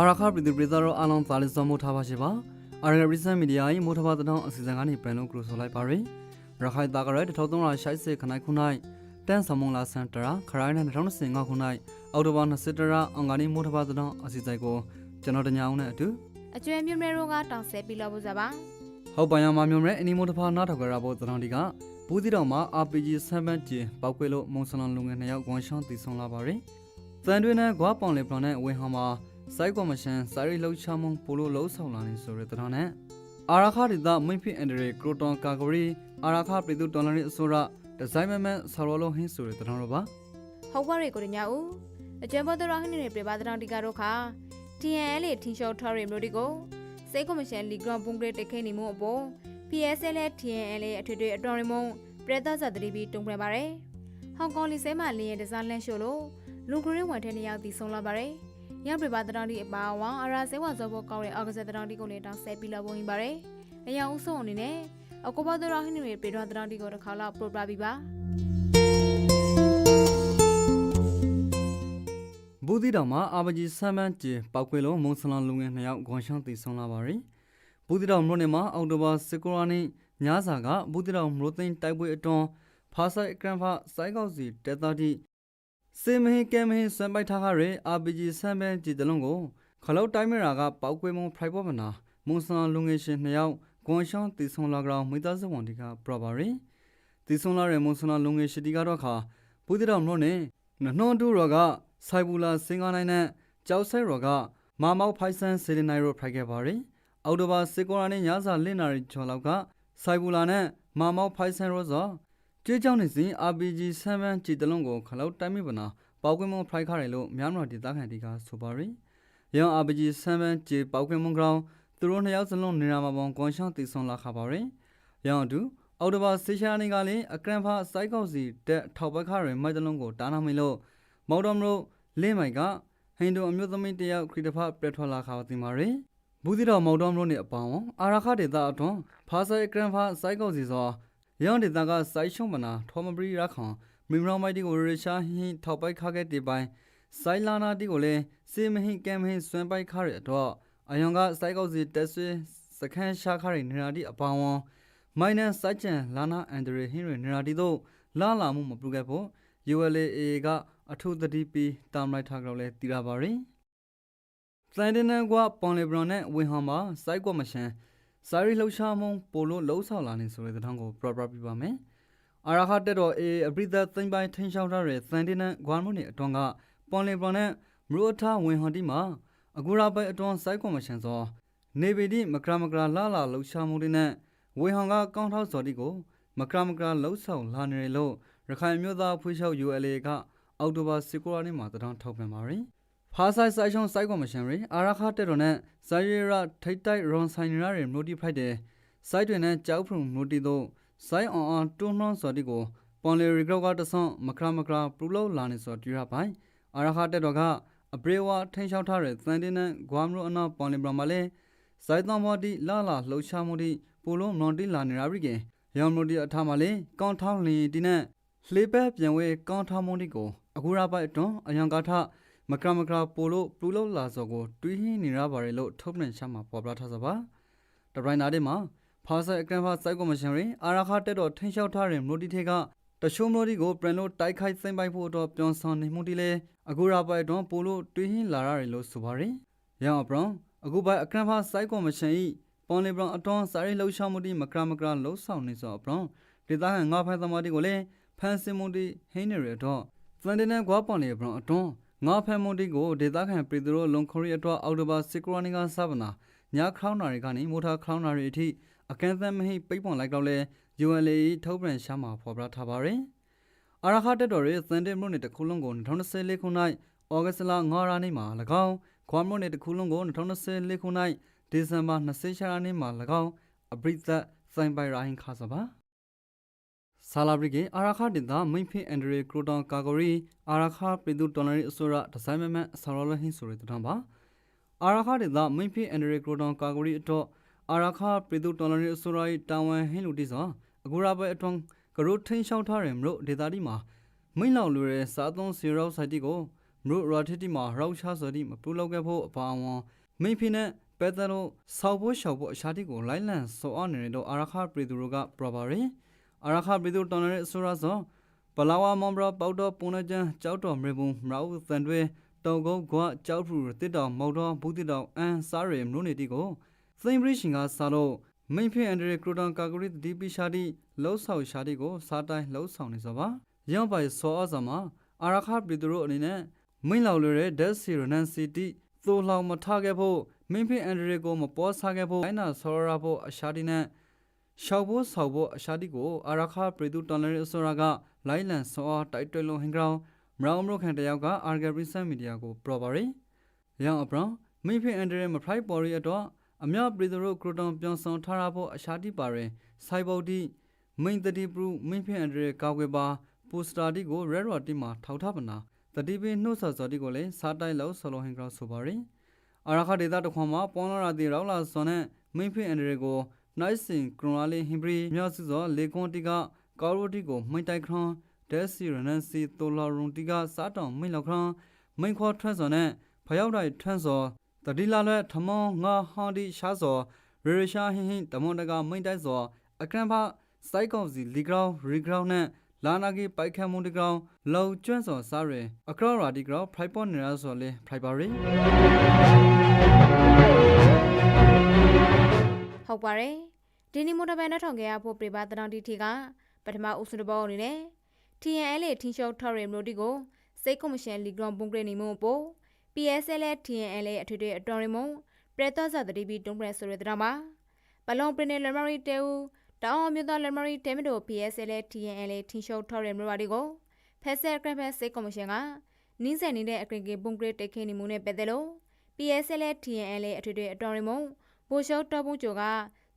အာရခပြည်သူပြည်သားတို့အားလုံးသာလစ်စောမို့ထားပါရှိပါအာရဂရီဆန်မီဒီယာ၏မို့ထားပါတဲ့တောင်းအစီအစဉ်ကနေပြန်လို့ကရိုဆိုလိုက်ပါရယ်ရခိုင်တာကရဲ1380ခနိုင်ခုနိုင်တန်ဆမုံလာစန်တရာခရိုင်းနဲ့2025ခုနိုင်အော်တိုဘာ20တရာအင်္ဂါနေ့မို့ထားပါတဲ့တောင်းအစီအစဉ်ကိုကျွန်တော်တညာအောင်နဲ့အတူအကျွဲမြွမဲတို့ကတောင်ဆဲပြီးလို့ကြပါဟုတ်ပါရမှာမျိုးရဲအနီမို့ထားပါနားထောင်ကြရဖို့တဲ့တောင်းဒီကဘူးတီတော်မှာ RPG 7ကျပောက်ကွဲလို့မုံဆလန်လူငယ်နှစ်ယောက်ဝန်ရှောင်းတည်ဆုံလာပါရယ်တန်တွင်နဲ့ဂွားပေါင်လေပလန်နဲ့ဝင်းဟောင်းမှာ စိုက်ကော်မရှင်စာရီလှုပ်ရှားမှုပိုလို့လှုပ်ဆောင်လာနေဆိုတဲ့တရားနဲ့အာရခဒေသမင်းဖိအန်ဒရီကရိုတွန်ကာဂရီအာရခပြည်သူတော်လှန်ရေးအစိုးရဒီဇိုင်းမမန်ဆော်ရောလုံးဟင်းဆိုတဲ့တရားတော့ပါဟုတ်ပါရေကိုညာဦးအကျွဲဘောတော်ဟင်းနေပြပါတဲ့ဒီကတော့ခါ TNL ထင်းရှော့ထော်ရီမျိုးဒီကိုစေကောမရှင်လီဂရန်ပုံဂရတက်ခဲနေမှုအပေါ် PSL TNL အထွေထွေအတော်ရမုံပရသဇာတိပြီးတုံ့ပြန်ပါတယ်ဟောင်ကောင်လီဆဲမှာလင်းရဲ့ဒီဇိုင်းလန့်ရှို့လို့လူဂရင်းဝန်ထဲနေရောက်တည်ဆုံးလာပါတယ် ရပြပါတဲ့ဒီအပါဝါအရာစဲဝါဇောဘောကောင်းတဲ့အောက်ကစားတဲ့ဒီကိုလည်းတောင်းဆဲပြီးလို့ဝင်ပါတယ်အရာဦးဆုံးအနေနဲ့အကောဘတော်ဟင်းနေပြေတော့တဲ့ဒီကိုတစ်ခါလောက်ပရိုပလာပြီးပါဘူးတီတော်မှာအာပကြီးဆမ်မန်ကျေပောက်ကွဲလို့မုံဆလန်လူငယ်နှစ်ယောက်ဂွန်ရှောင်းတည်ဆုံလာပါရယ်ဘူးတီတော်မြို့နယ်မှာအောက်တိုဘာစကူရာနေ့ညစာကဘူးတီတော်မြို့သိန်းတိုက်ပွဲအတွန်းဖာဆိုင်ကရန်ဖာစိုက်ကောက်စီတေတာတီ စေမဟိကဲမဟိစံပိုက်ထားရယ်အာပကြီးဆမ်မန်ကျေတလုံးကိုခလောက်တိုင်းမရာကပောက်ကွဲမှုဖရိုက်ပေါ်မနာမုံဆလန်လူငယ်ရှင်နှစ်ယောက်ဂွန်ရှောင်းတည်ဆုံလာကြောင်းမိသားစုဝန်ဒီကပရပါရယ်တည်ဆုံလာတဲ့မုံဆလန်လူငယ်ရှိတီကတော့ခါဘူးတီတော်မြို့နယ်နှွန်တူရောကဆိုင်ဘူလာစင်ကာနိုင်နဲ့ကြောက်ဆိုင်ရော်ကမာမောက်ဖိုင်ဆန်စေလနိုင်ရောဖိုက်ခဲ့ပါရယ်အော်တိုဘာစေကောရာနဲ့ညစာလင့်နာရီကျော်လောက်ကဆိုင်ဘူလာနဲ့မာမောက်ဖိုင်ဆန်ရောစော ကြေးကြောင်းနေစဉ် RPG 7ကြည်တလုံးကိုခလောက်တိုင်းမိပနာပေါကွင်းမုံဖိုက်ခရတယ်လို့မြန်မာဒေသခံတီကဆိုပါရယ်ရန် RPG 7ကြည်ပေါကွင်းမုံကောင်သူတို့နှစ်ယောက်စလုံးနေရာမှာပေါကွန်ရှောင်းတည်ဆုံလာခပါရယ်ရန်အတူအော်တိုဘာစေရှာနေကလည်းအကရန်ဖာစိုက်ကောက်စီတက်ထောက်ဘက်ခရယ်မိုက်တလုံးကိုတားနာမိလို့မော်ဒမ်ရိုလင်းမိုင်ကဟိန္ဒူအမျိုးသမီးတယောက်ခရစ်တဖပြတ်ထွက်လာခါတင်ပါရယ်ဘူးတီတော်မော်ဒမ်ရိုနဲ့အပေါင်းအာရခဒေတာအတွန်းဖာဆိုင်ဂရန်ဖာစိုက်ကောက်စီစော ရောင်းဒေတာကစိုက်ရှုံမနာထောမပရီရခေါင်မီမရောင်မိုက်တီကိုရရှာဟင်းထောက်ပိုက်ခခဲ့တေပိုင်းစိုက်လာနာတီကိုလည်းစေမဟိကမ်ဟိစွမ်ပိုက်ခရတော့အယုံကစိုက်ကောက်စီတက်ဆွေစခန်းရှာခရနေရာတီအပေါင်းမိုင်းနန်စိုက်ချန်လာနာအန်ဒရီဟင်းရနေရာတီတို့လာလာမှုမပြုခဲ့ဖို့ ULA ကအထုသတိပြီးတာမလိုက်ထားကြလဲတည်ရပါရင်စန်ဒင်နန်ကပွန်လီဘရွန်နဲ့ဝင်းဟမ်မှာစိုက်ကွက်မရှန် စာရီလှုပ်ရှားမှုပိုလို့လှုပ်ဆောင်လာနေဆိုတဲ့တောင်းကိုပရပရပြပါမယ်အာရခတက်တော်အေအပရိသတ်သိမ့်ပိုင်းထင်းရှောင်းထားတဲ့စန်ဒင်နန်ဂွမ်မွန်နေအတွန်းကပွန်လီဘရွန်နဲ့မရူထဝင်းဟန်တီမှာအကူရာပိုင်အတွန်းစိုက်ကွက်မရှန်စောနေဗီဒီမကရမကရာလာလာလှုပ်ရှားမှုတွေနဲ့ဝင်းဟန်ကကောင်းထောက်စော်တီကိုမကရမကရာလှုပ်ဆောင်လာနေလို့ရခိုင်မျိုးသားဖွေးချောက် ULA ကအောက်တိုဘာ19ရက်နေ့မှာတထောင်ထောက်ပံ့ပါရယ်။ ဖာဆိုင်ဆိုင်ရှုံစိုက်ကော်မရှင်ရယ်အာရခတက်တော်နဲ့ဇာရီရာထိတ်တိုက်ရွန်ဆိုင်ရရယ်နိုတီဖိုက်တဲ့စိုက်တွေနဲ့ကြောက်ဖုံနိုတီတို့စိုက်အောင်အောင်တွန်းနှောင်းစော်တီကိုပွန်လီရီဂရော့ကတဆွန်မခရမခရာပူလို့လာနေစော်တူရပိုင်အာရခတက်တော်ကအဘရေဝါထိန်ချောက်ထားတဲ့သန်တင်းနဲ့ဂွမ်ရိုအနာပွန်လီဘရမလဲစိုက်တော်မော်တီလာလာလှုပ်ရှားမှုတီပူလို့မွန်တီလာနေရပြီကရောင်မိုတီအထားမလဲကောင်းထောင်းလီတီနဲ့လှေပဲပြန်ဝဲကောင်းထောင်းမွန်တီကိုအခုရပိုက်အတွန်းအယံကာထ မကရမကရာပိုလို့ပလူလို့လာစောကိုတွေးဟင်းနေရပါတယ်လို့ထုတ်ပြန်ချမှာပေါ်ပြထားစပါတရိုင်းနာတဲ့မှာဖာဆိုင်အကရန်ဖာစိုက်ကောမရှင်ရင်အာရခတက်တော်ထင်းလျှောက်ထားတဲ့မိုတီထေကတချို့မိုတီကိုပြန်လို့တိုက်ခိုက်သိမ့်ပိုက်ဖို့အတွက်ပြောင်းဆောင်နေမှုတီလေအခုရပိုက်အတွန်းပိုလို့တွေးဟင်းလာရတယ်လို့ဆိုပါတယ်ရအောင်အပရောင်အခုပိုက်အကရန်ဖာစိုက်ကောမရှင်ဤပွန်လီဘရောင်အတွန်းစာရီလှုပ်ရှားမှုတီမကရမကရာလှုပ်ဆောင်နေစောအပရောင်ဒေသဟန်ငါဖိုင်သမားတီကိုလည်းဖန်စင်မှုတီဟင်းနေရတော့စန်ဒင်းနဲ့ကွာပွန်လေဘရွန်အတွန်း ငါဖဲမွန်တီကိုဒေတာခံပြည်သူတို့လုံခရီအတွက်အောက်တိုဘာစစ်ကရနီကစပနာညခေါင်းနာရီကနေမိုထားခေါင်းနာရီအထိအကန့်အသတ်မဟိပိတ်ပွန်လိုက်တော့လဲ UNLA ထုတ်ပြန်ရှာမှာဖော်ပြထားပါရယ်အာရခတက်တော်ရဲ့စန်ဒင်းမြို့နယ်တစ်ခုလုံးကို2024ခုနှစ်ဩဂတ်စ်လ9ရက်နေ့မှာ၎င်းခွမ်မြို့နယ်တစ်ခုလုံးကို2024ခုနှစ်ဒီဇင်ဘာ20ရက်နေ့မှာ၎င်းအပရိသတ်စိုင်းပိုင်ရိုင်းခါစပါ ဆာလာဘရီကေအာရခဒေတာမိန်ဖိအန်ဒရီကရိုတောင်ကာဂိုရီအာရခပြည်သူတော်လရီအစိုးရဒီဇိုင်းမမန်ဆာရောလဟင်းဆိုရတဲ့တံပါအာရခဒေတာမိန်ဖိအန်ဒရီကရိုတောင်ကာဂိုရီအတော့အာရခပြည်သူတော်လရီအစိုးရ၏တာဝန်ဟင်းလူတိစောအကူရာပဲအတွန်းကရိုထင်းရှောင်းထားရမလို့ဒေတာဒီမှာမိန်လောက်လူရဲစားသုံးစီရောဆိုင်တီကိုမမြို့ရာထတီမှာရောက်ချစော်ဒီမပူလောက်ခဲ့ဖို့အပါအဝင်မိဖိနဲ့ပက်တလို့ဆောက်ဖို့ရှောက်ဖို့အရှာတိကိုလိုက်လံစောအနေတော့အာရခပရီသူတို့ကပရပါရီ အာရခပရီသူတော်နေတဲ့ဆိုရဇောပလာဝမွန်ဘရပေါတော့ပုံနေချန်ကြောက်တော်မြေပုံမရာဦးသန်တွေတောင်ကုန်းကွာကြောက်ဖူတစ်တော်မော်တော်ဘူးတစ်တော်အန်စားရမြို့နေတီကိုသိမ့်ဘရရှင်ကစားလို့မိဖိအန်ဒရီကရူတန်ကာဂရီဒီပီရှာတီလှုပ်ဆောင်ရှာတီကိုစားတိုင်းလှုပ်ဆောင်နေစောပါရောက်ပါစောအစမှာအာရခပရီသူတို့အနေနဲ့မိန်လောက်လွယ်တဲ့ဒက်စီရနန်စီတီသို့လောင်မထခဲ့ဖို့မင်းဖင်အန်ဒရီကိုမပေါ်စားခဲ့ဖို့အိုင်နာဆောရဖို့အရှာတီနဲ့ ရှောက်ဖို့ဆောက်ဖို့အရှာတီကိုအာရခပရီသူတန်လရီဆိုရာကလိုင်းလန်ဆောတိုက်တွဲလုံးဟင်ကောင်မရောင်မရုခန်တယောက်ကအာဂရီဆန်မီဒီယာကိုပရော်ပါရီရောင်အပရောမင်းဖင်အန်ဒရီမဖရိုက်ပေါ်ရီအတွက်အမြောက်ပရီသူတို့ကရူတန်ပြောင်းဆောင်ထားရဖို့အရှာတီပါရင်စိုက်ဘုတ်တီမိန်တတိပရူမင်းဖင်အန်ဒရီကောက်ွယ်ပါပိုစတာတီကိုရဲရော်တီမှာထောက်ထားပနာတတိပင်နှုတ်ဆော်စော်တီကိုလည်းစားတိုက်လို့ဆလိုဟင်ကောင်ဆိုပါရီအာရခဒေတာတခွန်မှာပွန်လာရာတီရောက်လာစောနဲ့မိဖိအန်ဒရီကို နိုင်စင်ကရွန်လာလီဟင်ဘရီမြောက်စုစောလေကွန်တီကကာရိုတီကိုမိန်တိုက်ခရွန်ဒက်စီရနန်စီတိုလာရွန်တီကစားတောင်မိန်လောက်ခရွန်မိန်ခေါ်ထွက်စောနဲ့ဖယောက်တိုင်းထွန်းစောတတိလာလွဲထမောငါဟန်ဒီရှာစောရေရရှာဟင်းဟင်းတမွန်တကမိန်တိုက်စောအခရန်ဖစိုက်ကောင်စီလီဂရောင်းရီဂရောင်းနဲ့လာနာဂီပိုက်ခတ်မှုတကောင်လောကျွန်းစောစားရအကရောရာဒီဂရောဖရိုက်ပေါ်နေရဆိုလေဖရိုက်ပါရီဟုတ်ပါတယ် ဒီနီမိုတာဘန်နဲ့ထောင်ခဲ့ရဖို့ပြပါတတော်တီတီကပထမအုပ်စုတစ်ပေါက်အနေနဲ့ TNL ထင်းရှော့ထော်ရီမျိုးတီကိုစိတ်ကော်မရှင်လီဂရွန်ပုံဂရနီမို့ပို့ PSL TNL အထွေထွေအတော်ရီမုံပရက်တော့ဇာတတိပီတုံးပရက်ဆိုရတဲ့မှာဘလုံပရင်းနယ်လမရီတဲဦးတောင်အမျိုးသားလမရီတဲမတို PSL TNL ထင်းရှော့ထော်ရီမျိုးတီကိုဖက်ဆယ်ကရဖက်စိတ်ကော်မရှင်ကနင်းစင်နေတဲ့အကရင်ကေပုံဂရတိတ်ခင်းနီမှုနဲ့ပတ်သက်လို့ PSL TNL အထွေထွေအတော်ရီမုံဘိုလ်ရှော့တော်ပုံကျော်က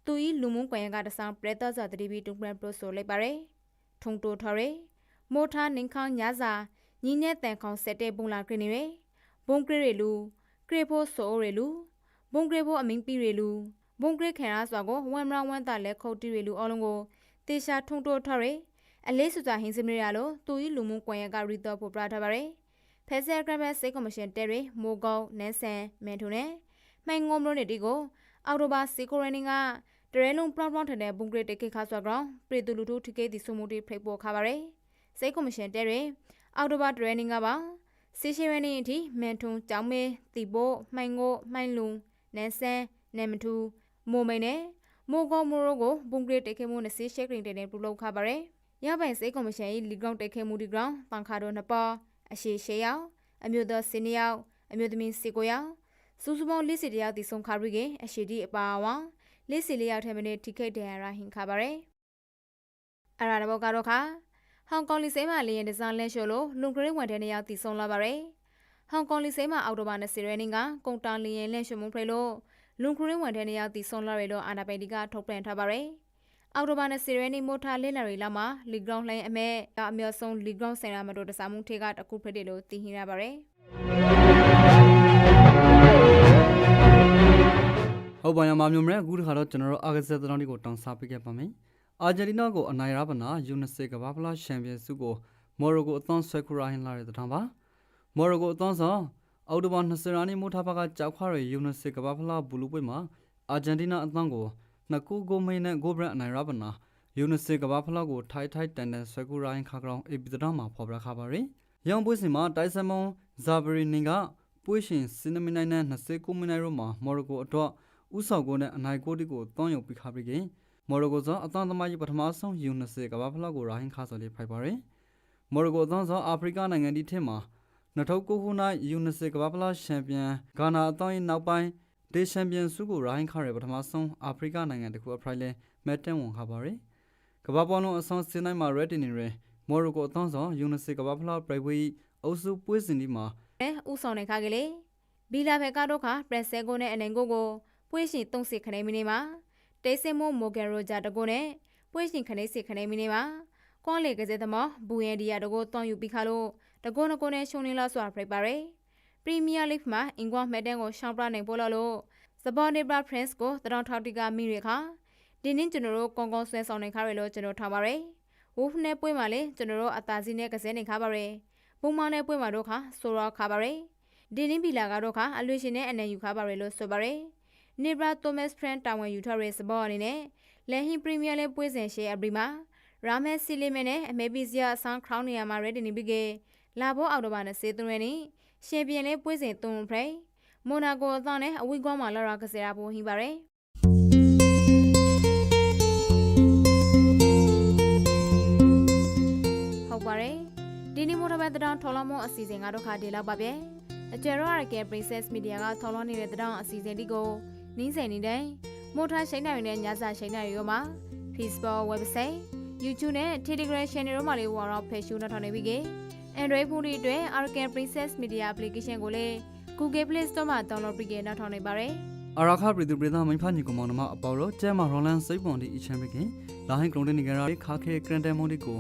သူဤလူမှုကွန်ရက်ကတဆောင်ပရက်တော့ဇာတတိပီတုံးပရက်ပရိုဆိုလိုက်ပါတယ်ထုံတိုထော်ရီမိုထားနင်းခေါညစာညီနဲ့တန်ခေါဆက်တဲ့ပုံလာခရနေရဘုံကရရလူကရဖို့ဆိုရလူဘုံကရဖို့အမင်းပီရလူဘုံကရခံရစွာကိုဝမ်မရဝမ်တာလက်ခုတ်တီရလူအလုံးကိုတေရှာထုံတိုထော်ရီအလေးစွာဟင်းစမရလို့သူဤလူမှုကွန်ရက်ကရီတော့ပို့ပြထားပါတယ်ဖက်ဆယ်ဂရမ်ဘတ်စိတ်ကော်မရှင်တဲရီမိုဂေါနန်းဆန်မန်ထုံနဲ့မှန်ငုံမလို့နေတီကို အော်တိုဘာစီကိုရနီကတရဲလုံးပလော့ပလော့ထတဲ့ဘုံကရတေခေခါစွာကောင်ပရီတူလူထုထိကေးတီစုမှုတီဖိတ်ပေါ်ခါပါရယ်စိတ်ကော်မရှင်တဲရီအော်တိုဘာတရဲနီကပါစီရှိရနီအထိမန်ထုံကြောင်းမဲတီပို့မှန်ငိုမှန်လုံနန်းဆန်နမ်မထူမိုမိန်နဲ့မိုကောမိုရိုကိုဘုံကရတေခေမှုနဲ့စီရှက်ဂရင်တဲ့ပူလောက်ခါပါရယ်ရပိုင်စိတ်ကော်မရှင်၏လီဂရောင်းတေခေမှုဒီဂရောင်းတန်ခါတော့နှစ်ပေါ်အရှိရှေယောက်အမျိုးသားစင်းယောက်အမျိုးသမီးစီကိုယောက် စူးစူပေါင်း၄၀တရားတည်ဆုံခါရီကအရှိဒီအပါအဝါ၄၀လျောက်ထဲမနေထိခိတ်တရရာဟင်ခါပါရယ်အရာတဘောကတော့ခါဟောင်ကောင်လီစိမ်းမလီယန်ဒီဇိုင်းလဲရှို့လို့လွန်ကရင်းဝန်ထဲနေရောက်တည်ဆုံလာပါရယ်ဟောင်ကောင်လီစိမ်းမအော်တိုဘာနဲ့စီရဲနင်းကကုံတာလီယန်လဲရှို့မှုဖိလို့လွန်ကရင်းဝန်ထဲနေရောက်တည်ဆုံလာရလို့အာနာပိုင်ဒီကထုတ်ပြန်ထားပါရယ်အော်တိုဘာနဲ့စီရဲနီမိုထာလင်းလာရီလာမှာလီဂရောင်းလိုင်းအမဲအမျိုးဆုံးလီဂရောင်းဆင်ရာမတော်တစားမှုထေကတခုဖက်တယ်လို့သိဟင်ရပါရယ် ဟုတ်ပါရမမျိုးမလဲအခုတခါတော့ကျွန်တော်တို့အာဂဆက်သတော်လေးကိုတောင်းစားပေးခဲ့ပါမယ်အာဂျင်တီနာကိုအနိုင်ရပါနာယူနစ်စစ်ကမ္ဘာဖလားချန်ပီယံဆုကိုမော်ရိုကိုအသွန်းဆွဲခူရာဟင်လာတဲ့တထောင်ပါမော်ရိုကိုအသွန်းဆောင်အော်တိုဘာ20ရာနီမိုထားပါကကြောက်ခွာရယူနစ်စစ်ကမ္ဘာဖလားဘူလူပွဲမှာအာဂျင်တီနာအသွန်းကိုနှစ်ကူကိုမိန်နဲ့ဂိုဘရန်အနိုင်ရပါနာယူနစ်စစ်ကမ္ဘာဖလားကိုထိုက်ထိုက်တန်တန်ဆွဲခူရာဟင်ခါကောင်အေပီတတော်မှာဖော်ပြခါပါရယ်ရောင်ပွဲစဉ်မှာတိုင်ဆမွန်ဇာဘရီနင်ကပွဲရှင်စင်နမီနိုင်နဲ့29မိနစ်ရိုမှာမော်ရိုကိုအတွက် ဥဆောင်ကိုနဲ့အနိုင်ကိုတီကိုတွန်းယုံပြီးခါပြီးခင်မော်ရိုကိုစောအသံသမားကြီးပထမဆုံးယူနစ်စစ်ကမ္ဘာဖလားကိုရာဟင်ခါဆိုလေးဖိုက်ပါရယ်မော်ရိုကိုအသံစောအာဖရိကနိုင်ငံဒီထက်မှာ2009ခုနှစ်ယူနစ်စစ်ကမ္ဘာဖလားချန်ပီယံဂါနာအသံရဲ့နောက်ပိုင်းဒေချန်ပီယံဆုကိုရာဟင်ခါရယ်ပထမဆုံးအာဖရိကနိုင်ငံတခုအဖရိုင်လဲမက်တန်ဝန်ခါပါရယ်ကမ္ဘာပေါ်လုံးအဆောင်စင်တိုင်းမှာရက်တင်နေရယ်မော်ရိုကိုအသံစောယူနစ်စစ်ကမ္ဘာဖလားပြိုင်ပွဲအုပ်စုပွဲစဉ်ဒီမှာအဲဥဆောင်နေခါကလေးဘီလာဘဲကတော့ခါပရက်ဆဲကိုနဲ့အနိုင်ကိုကို ပွေးရှင်သုံးစစ်ခနေမီနေမှာတေးစင်မိုမိုဂန်ရိုဂျာတကိုနဲ့ပွေးရှင်ခနေစစ်ခနေမီနေမှာကွန်လေကစဲသမောဘူယန်ဒီယာတကိုတွန်ယူပြီးခါလို့တကိုနကိုနဲ့ရှုံနေလာစွာဖိပါရယ်ပရီးမီးယားလိဂ်မှာအင်္ဂွာမက်တန်ကိုရှောင်းပရနိုင်ပို့လို့လို့စပေါ်နေဘရာဖရန့်စ်ကိုတရောင်ထောက်တီကမိရခါဒီနေ့ကျွန်တော်တို့ကောင်းကောင်းဆွဲဆောင်နေခါရလို့ကျွန်တော်ထားပါရယ်ဝူဖနဲ့ပွေးမှာလေကျွန်တော်တို့အသာစီနဲ့ကစဲနေခါပါရယ်ဘပုံမှန်နဲ့ပွဲမှာတော့ခါဆိုတော့ခါပါရယ်ဒီနင်းဘီလာကတော့ခါအလွေရှင်နဲ့အနေယူခါပါရယ်လို့ဆိုပါရယ် နေဘရာတိုမတ်ဖရန်တာဝန်ယူထားတဲ့စဘောအနေနဲ့လန်ဟင်ပရီးမီးယားလေးပွဲစဉ်ရှယ်အပရီမှာရာမဲစီလီမန်နဲ့အမေပီစီယာအဆောင်ခရောင်းနေရာမှာရ edi နေပြီးကလာဘောအော်တိုဘာနဲ့စေသွင်းနေရှင်ပြန်လေးပွဲစဉ်သွန်ဖရိုင်မိုနာကိုအသောနဲ့အဝိကွာမှာလာရာကစရာပိုဟိပါရယ်ဟုတ်ပါတယ်ဒီနေ့မိုတော်ဘတ်တောင်ထော်လမောအစီအစဉ်ကတော့ခါဒီလောက်ပါပဲအကျယ်ရောရကဲ Princess Media ကထော်လောနေတဲ့တောင်အစီအစဉ်ဒီကို နင်းစင်နေတဲ့မိုထားရှိန်နိုင်တဲ့ညစာရှိန်နိုင်ရောမှာ Facebook website YouTube နဲ့ Telegram channel တို့မှာလေးဝါတော့ဖယ်ရှုနောက်ထောင်နေပြီကေ Android ဖုန်းတွေအတွက် Arcan Princess Media application ကိုလည်း Google Play Store မှာ download ပြီးကေနောက်ထောင်နေပါတယ်အရာခပရိသူပရိသမိဖာညီကောင်မောင်နှမအပေါ်တော့ကျဲမှာရောလန်စိတ်ပွန်ဒီအချမ်းပကင်လာဟင်ကလုံးတဲ့နေကြရာခါခဲကရန်တဲမွန်ဒီကို